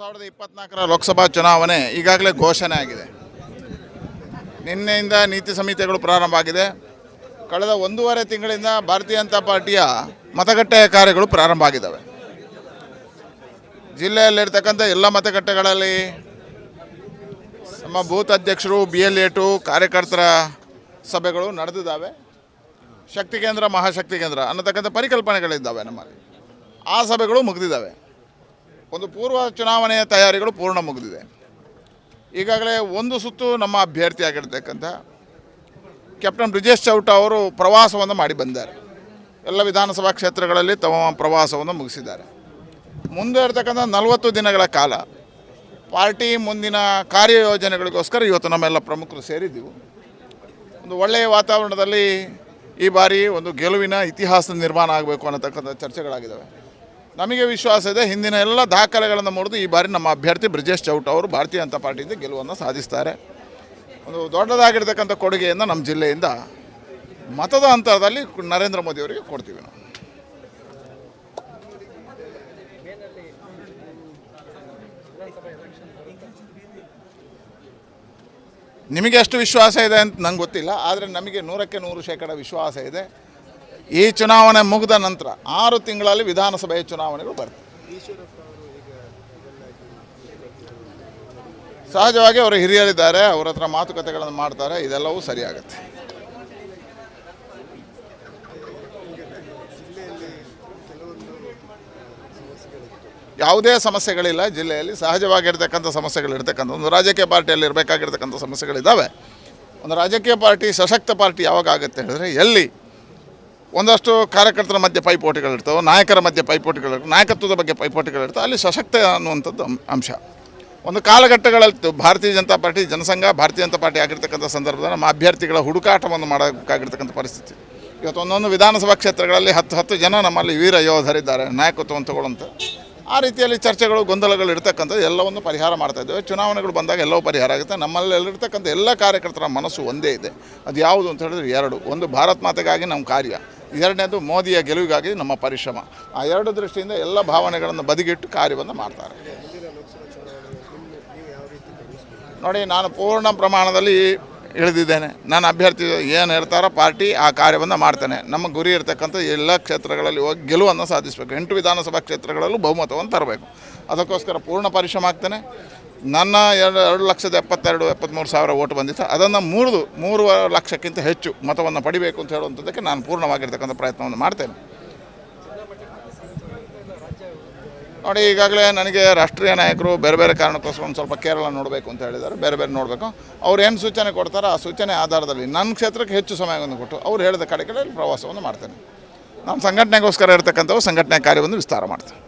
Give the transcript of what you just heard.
ಸಾವಿರದ ಇಪ್ಪತ್ನಾಲ್ಕರ ಲೋಕಸಭಾ ಚುನಾವಣೆ ಈಗಾಗಲೇ ಘೋಷಣೆ ಆಗಿದೆ. ನಿನ್ನೆಯಿಂದ ನೀತಿ ಸಂಹಿತೆಗಳು ಪ್ರಾರಂಭ ಆಗಿದೆ. ಕಳೆದ ಒಂದೂವರೆ ತಿಂಗಳಿಂದ ಭಾರತೀಯ ಜನತಾ ಪಾರ್ಟಿಯ ಮತಗಟ್ಟೆಯ ಕಾರ್ಯಗಳು ಪ್ರಾರಂಭ ಆಗಿದ್ದಾವೆ. ಜಿಲ್ಲೆಯಲ್ಲಿರ್ತಕ್ಕಂಥ ಎಲ್ಲ ಮತಗಟ್ಟೆಗಳಲ್ಲಿ ನಮ್ಮ ಬೂತ್ ಅಧ್ಯಕ್ಷರು ಬಿ ಎಲ್ ಎಟು ಕಾರ್ಯಕರ್ತರ ಸಭೆಗಳು ನಡೆದಿದ್ದಾವೆ. ಶಕ್ತಿ ಕೇಂದ್ರ, ಮಹಾಶಕ್ತಿ ಕೇಂದ್ರ ಅನ್ನತಕ್ಕಂಥ ಪರಿಕಲ್ಪನೆಗಳಿದ್ದಾವೆ ನಮ್ಮಲ್ಲಿ. ಆ ಸಭೆಗಳು ಮುಗಿದಿದ್ದಾವೆ. ಒಂದು ಪೂರ್ವ ಚುನಾವಣೆಯ ತಯಾರಿಗಳು ಪೂರ್ಣ ಮುಗಿದಿದೆ. ಈಗಾಗಲೇ ಒಂದು ಸುತ್ತು ನಮ್ಮ ಅಭ್ಯರ್ಥಿಯಾಗಿರ್ತಕ್ಕಂಥ ಕ್ಯಾಪ್ಟನ್ ಬ್ರಿಜೇಶ್ ಚೌಟ ಅವರು ಪ್ರವಾಸವನ್ನು ಮಾಡಿ ಬಂದಿದ್ದಾರೆ ಎಲ್ಲ ವಿಧಾನಸಭಾ ಕ್ಷೇತ್ರಗಳಲ್ಲಿ ತಮ್ಮ ಪ್ರವಾಸವನ್ನು ಮುಗಿಸಿದ್ದಾರೆ. ಮುಂದೆ ಇರತಕ್ಕಂಥ ನಲವತ್ತು ದಿನಗಳ ಕಾಲ ಪಾರ್ಟಿ ಮುಂದಿನ ಕಾರ್ಯಯೋಜನೆಗಳಿಗೋಸ್ಕರ ಇವತ್ತು ನಮ್ಮೆಲ್ಲ ಪ್ರಮುಖರು ಸೇರಿದ್ದೀವಿ. ಒಂದು ಒಳ್ಳೆಯ ವಾತಾವರಣದಲ್ಲಿ ಈ ಬಾರಿ ಒಂದು ಗೆಲುವಿನ ಇತಿಹಾಸ ನಿರ್ಮಾಣ ಆಗಬೇಕು ಅನ್ನತಕ್ಕಂಥ ಚರ್ಚೆಗಳಾಗಿದ್ದಾವೆ. ನಮಗೆ ವಿಶ್ವಾಸ ಇದೆ, ಹಿಂದಿನ ಎಲ್ಲ ದಾಖಲೆಗಳನ್ನು ಮುರಿದು ಈ ಬಾರಿ ನಮ್ಮ ಅಭ್ಯರ್ಥಿ ಬ್ರಿಜೇಶ್ ಚೌಟ್ ಅವರು ಭಾರತೀಯ ಜನತಾ ಪಾರ್ಟಿಯಿಂದ ಗೆಲುವನ್ನು ಸಾಧಿಸ್ತಾರೆ. ಒಂದು ದೊಡ್ಡದಾಗಿರ್ತಕ್ಕಂಥ ಕೊಡುಗೆಯನ್ನು ನಮ್ಮ ಜಿಲ್ಲೆಯಿಂದ ಮತದ ಅಂತರದಲ್ಲಿ ನರೇಂದ್ರ ಮೋದಿ ಅವರಿಗೆ ಕೊಡ್ತೀವಿ ನಾವು. ನಿಮಗೆ ಎಷ್ಟು ವಿಶ್ವಾಸ ಇದೆ ಅಂತ ನಂಗೆ ಗೊತ್ತಿಲ್ಲ, ಆದರೆ ನಮಗೆ ನೂರಕ್ಕೆ ನೂರು ಶೇಕಡ ವಿಶ್ವಾಸ ಇದೆ. ಈ ಚುನಾವಣೆ ಮುಗಿದ ನಂತರ ಆರು ತಿಂಗಳಲ್ಲಿ ವಿಧಾನಸಭೆಯ ಚುನಾವಣೆಗಳು ಬರ್ತವೆ. ಸಹಜವಾಗಿ ಅವರು ಹಿರಿಯರಿದ್ದಾರೆ, ಅವರ ಹತ್ರ ಮಾತುಕತೆಗಳನ್ನು ಮಾಡ್ತಾರೆ, ಇದೆಲ್ಲವೂ ಸರಿಯಾಗುತ್ತೆ. ಯಾವುದೇ ಸಮಸ್ಯೆಗಳಿಲ್ಲ, ಜಿಲ್ಲೆಯಲ್ಲಿ ಸಹಜವಾಗಿರ್ತಕ್ಕಂಥ ಸಮಸ್ಯೆಗಳಿರ್ತಕ್ಕಂಥ ಒಂದು ರಾಜಕೀಯ ಪಾರ್ಟಿಯಲ್ಲಿ ಇರಬೇಕಾಗಿರ್ತಕ್ಕಂಥ ಸಮಸ್ಯೆಗಳಿದ್ದಾವೆ. ಒಂದು ರಾಜಕೀಯ ಪಾರ್ಟಿ, ಸಶಕ್ತ ಪಾರ್ಟಿ ಯಾವಾಗ ಆಗುತ್ತೆ ಹೇಳಿದ್ರೆ ಎಲ್ಲಿ ಒಂದಷ್ಟು ಕಾರ್ಯಕರ್ತರ ಮಧ್ಯೆ ಪೈಪೋಟಿಗಳಿರ್ತವೆ ನಾಯಕರ ಮಧ್ಯೆ ಪೈಪೋಟಿಗಳಿರ್ತವೆ ನಾಯಕತ್ವದ ಬಗ್ಗೆ ಪೈಪೋಟಿಗಳಿರ್ತವೆ ಅಲ್ಲಿ ಸಶಕ್ತ ಅನ್ನುವಂಥದ್ದು ಅಂಶ. ಒಂದು ಕಾಲಘಟ್ಟಗಳಲ್ಲಿ ಭಾರತೀಯ ಜನತಾ ಪಾರ್ಟಿ, ಜನಸಂಘ, ಭಾರತೀಯ ಜನತಾ ಪಾರ್ಟಿ ಆಗಿರ್ತಕ್ಕಂಥ ಸಂದರ್ಭದಲ್ಲಿ ನಮ್ಮ ಅಭ್ಯರ್ಥಿಗಳ ಹುಡುಕಾಟವನ್ನು ಮಾಡಬೇಕಾಗಿರ್ತಕ್ಕಂಥ ಪರಿಸ್ಥಿತಿ. ಇವತ್ತು ಒಂದೊಂದು ವಿಧಾನಸಭಾ ಕ್ಷೇತ್ರಗಳಲ್ಲಿ ಹತ್ತು ಹತ್ತು ಜನ ನಮ್ಮಲ್ಲಿ ವೀರ ಯೋಧರಿದ್ದಾರೆ, ನಾಯಕತ್ವವನ್ನು ತಗೊಳ್ಳಂತ ಆ ರೀತಿಯಲ್ಲಿ ಚರ್ಚೆಗಳು, ಗೊಂದಲಗಳು ಇರ್ತಕ್ಕಂಥದ್ದು ಎಲ್ಲವನ್ನು ಪರಿಹಾರ ಮಾಡ್ತಾ ಇದ್ದೇವೆ. ಚುನಾವಣೆಗಳು ಬಂದಾಗ ಎಲ್ಲವೂ ಪರಿಹಾರ ಆಗುತ್ತೆ. ನಮ್ಮಲ್ಲಿರ್ತಕ್ಕಂಥ ಎಲ್ಲ ಕಾರ್ಯಕರ್ತರ ಮನಸ್ಸು ಒಂದೇ ಇದೆ. ಅದು ಯಾವುದು ಅಂತ ಹೇಳಿದ್ರೆ ಎರಡು. ಒಂದು ಭಾರತ್ ಮಾತೆಗಾಗಿ ನಮ್ಮ ಕಾರ್ಯ. ಎರಡನೇದು ಮೋದಿಯ ಗೆಲುವಿಗಾಗಿ ನಮ್ಮ ಪರಿಶ್ರಮ. ಆ ಎರಡು ದೃಷ್ಟಿಯಿಂದ ಎಲ್ಲ ಭಾವನೆಗಳನ್ನು ಬದಿಗಿಟ್ಟು ಕಾರ್ಯವನ್ನು ಮಾಡ್ತಾರೆ. ನೋಡಿ ನಾನು ಪೂರ್ಣ ಪ್ರಮಾಣದಲ್ಲಿ ಇಳಿದಿದ್ದೇನೆ ನಾನು ಅಭ್ಯರ್ಥಿ ಏನು ಹೇಳ್ತಾರೋ ಪಾರ್ಟಿ ಆ ಕಾರ್ಯವನ್ನು ಮಾಡ್ತೇನೆ. ನಮ್ಮ ಗುರಿ ಇರತಕ್ಕಂಥ ಎಲ್ಲ ಕ್ಷೇತ್ರಗಳಲ್ಲಿ ಹೋಗಿ ಗೆಲುವನ್ನು ಸಾಧಿಸಬೇಕು. ಎಂಟು ವಿಧಾನಸಭಾ ಕ್ಷೇತ್ರಗಳಲ್ಲೂ ಬಹುಮತವನ್ನು ತರಬೇಕು. ಅದಕ್ಕೋಸ್ಕರ ಪೂರ್ಣ ಪರಿಶ್ರಮ ಆಗ್ತೇನೆ. ನನ್ನ ಎರಡು ಎರಡು ಲಕ್ಷದ ಎಪ್ಪತ್ತೆರಡು, ಎಪ್ಪತ್ತ್ಮೂರು ಸಾವಿರ ಓಟು ಬಂದಿತ್ತು. ಅದನ್ನು ಮೂರು ಮೂರು ಲಕ್ಷಕ್ಕಿಂತ ಹೆಚ್ಚು ಮತವನ್ನು ಪಡಿಬೇಕು ಅಂತ ಹೇಳುವಂಥದ್ದಕ್ಕೆ ನಾನು ಪೂರ್ಣವಾಗಿರ್ತಕ್ಕಂಥ ಪ್ರಯತ್ನವನ್ನು ಮಾಡ್ತೇನೆ. ನೋಡಿ, ಈಗಾಗಲೇ ನನಗೆ ರಾಷ್ಟ್ರೀಯ ನಾಯಕರು ಬೇರೆ ಬೇರೆ ಕಾರಣಕ್ಕೋಸ್ಕರ ಒಂದು ಸ್ವಲ್ಪ ಕೇರಳ ನೋಡಬೇಕು ಅಂತ ಹೇಳಿದ್ದಾರೆ, ಬೇರೆ ಬೇರೆ ನೋಡಬೇಕು. ಅವ್ರು ಏನು ಸೂಚನೆ ಕೊಡ್ತಾರೋ ಆ ಸೂಚನೆ ಆಧಾರದಲ್ಲಿ ನನ್ನ ಕ್ಷೇತ್ರಕ್ಕೆ ಹೆಚ್ಚು ಸಮಯವನ್ನು ಕೊಟ್ಟು ಅವ್ರು ಹೇಳಿದ ಕಡೆ ಕಡೆ ಪ್ರವಾಸವನ್ನು ಮಾಡ್ತೇನೆ. ನಮ್ಮ ಸಂಘಟನೆಗೋಸ್ಕರ ಇರತಕ್ಕಂಥವು ಸಂಘಟನೆ ಕಾರ್ಯವನ್ನು ವಿಸ್ತಾರ ಮಾಡ್ತೇನೆ.